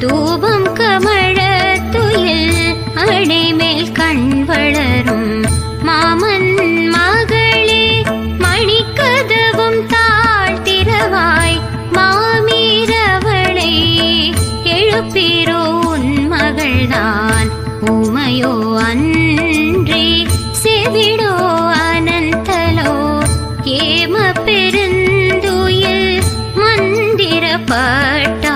தூபம் கமழ துயில் அடைமேல் கண் வளரும் மாமன் மகளே மணிக்கதவும் தாழ்த்திரவாய் மாமீரவளை எழுப்பிரோ உன் மகள்தான். உமையோ அன்றி செவிடோ அனந்தலோ ஏம பாட்டா?